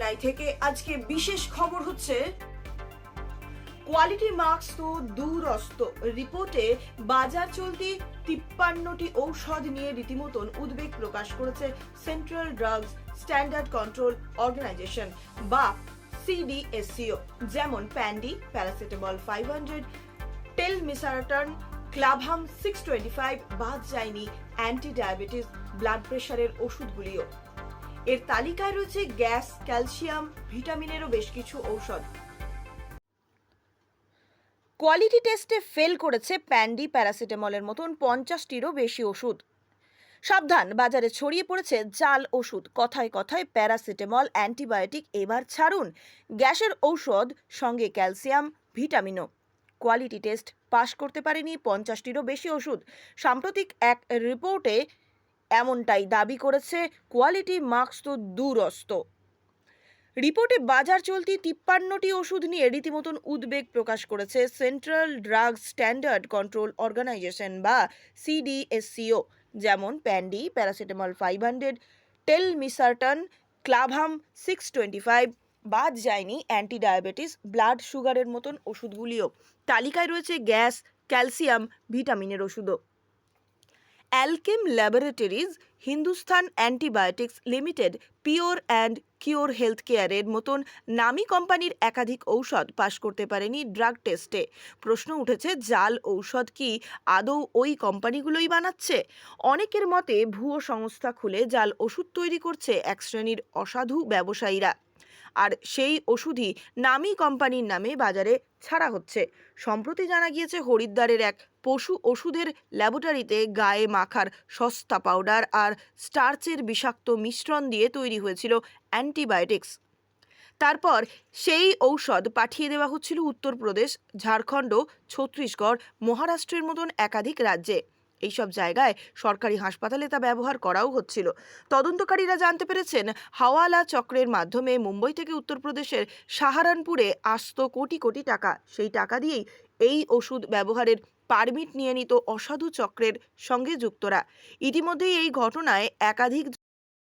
থেকে আজকে বিশেষ খবর হচ্ছে, কোয়ালিটি মার্কস তো দূরস্ত। রিপোর্টে বাজার চলতি তিপ্পান্নটি ঔষধ নিয়ে রীতিমতন উদ্বেগ প্রকাশ করেছে central drugs standard control organisation বা সিডিএসসিও। যেমন Pan D, paracetamol five hundred telmisartan Clavam six twenty five বাদ যায়নি অ্যান্টি ডায়াবেটিস ব্লাড প্রেশারের ওষুধগুলিও। এর তালিকায় রয়েছে গ্যাস, ক্যালসিয়াম, ভিটামিনেরও বেশ কিছু ঔষধ। কোয়ালিটি টেস্টে ফেল করেছে প্যান্ডি প্যারাসিটামলের মতন পঞ্চাশটিরও বেশি ওষুধ। সাবধান, বাজারে ছড়িয়ে পড়েছে জাল ওষুধ। কথায় কথায় প্যারাসিটামল, অ্যান্টিবায়োটিক এবার ছাড়ুন। গ্যাসের ঔষধ, সঙ্গে ক্যালসিয়াম, ভিটামিনও। কোয়ালিটি টেস্ট পাশ করতে পারেনি পঞ্চাশটিরও বেশি ওষুধ। সাম্প্রতিক এক রিপোর্টে এমনটাই দাবি করেছে কোয়ালিটি মার্কস তো দূরস্ত। রিপোর্টে বাজার চলতি তিপ্পান্নটি ওষুধ নিয়ে রীতিমতন উদ্বেগ প্রকাশ করেছে central drug standard control organisation বা সিডিএসসিও, যেমন Pan D, paracetamol five hundred telmisartan Clavam six twenty five বাদ যায়নি অ্যান্টি ডায়াবেটিস ব্লাড সুগারের মতন ওষুধগুলিও। তালিকায় রয়েছে গ্যাস, ক্যালসিয়াম, ভিটামিনের ওষুধও। Alkem laboratories Hindustan antibiotics limited, pure and cure health কেয়ারের মতন নামী কোম্পানির একাধিক ঔষধ পাশ করতে পারেনি ড্রাগ টেস্টে। প্রশ্ন উঠেছে, জাল ঔষধ কি আদৌ ওই কোম্পানিগুলোই বানাচ্ছে? অনেকের মতে, ভুয়ো সংস্থা খুলে জাল ওষুধ তৈরি করছে এক শ্রেণির অসাধু ব্যবসায়ীরা। আর সেই ওষুধই নামী কোম্পানির নামে বাজারে ছাড়া হচ্ছে। সম্প্রতি জানা গিয়েছে, হরিদ্বারের এক পশু ওষুধের ল্যাবরেটরিতে গায়ে মাখার সস্তা পাউডার আর স্টার্চের বিষাক্ত মিশ্রণ দিয়ে তৈরি হয়েছিল অ্যান্টিবায়োটিক্স। তারপর সেই ঔষধ পাঠিয়ে দেওয়া হচ্ছিল উত্তরপ্রদেশ, ঝাড়খণ্ড, ছত্তিশগড়, মহারাষ্ট্রের মতন একাধিক রাজ্যে। এইসব জায়গায় সরকারি হাসপাতালে তা ব্যবহার করাও হচ্ছিল। তদন্তকারীরা জানতে পেরেছেন, হাওয়ালা চক্রের মাধ্যমে মুম্বই থেকে উত্তরপ্রদেশের সাহারানপুরে আসত কোটি কোটি টাকা, সেই টাকা দিয়েই এই ওষুধ ব্যবহারের পারমিট নিয়ে নিত অসাধু চক্রের সঙ্গে যুক্তরা। ইতিমধ্যেই এই ঘটনায় একাধিক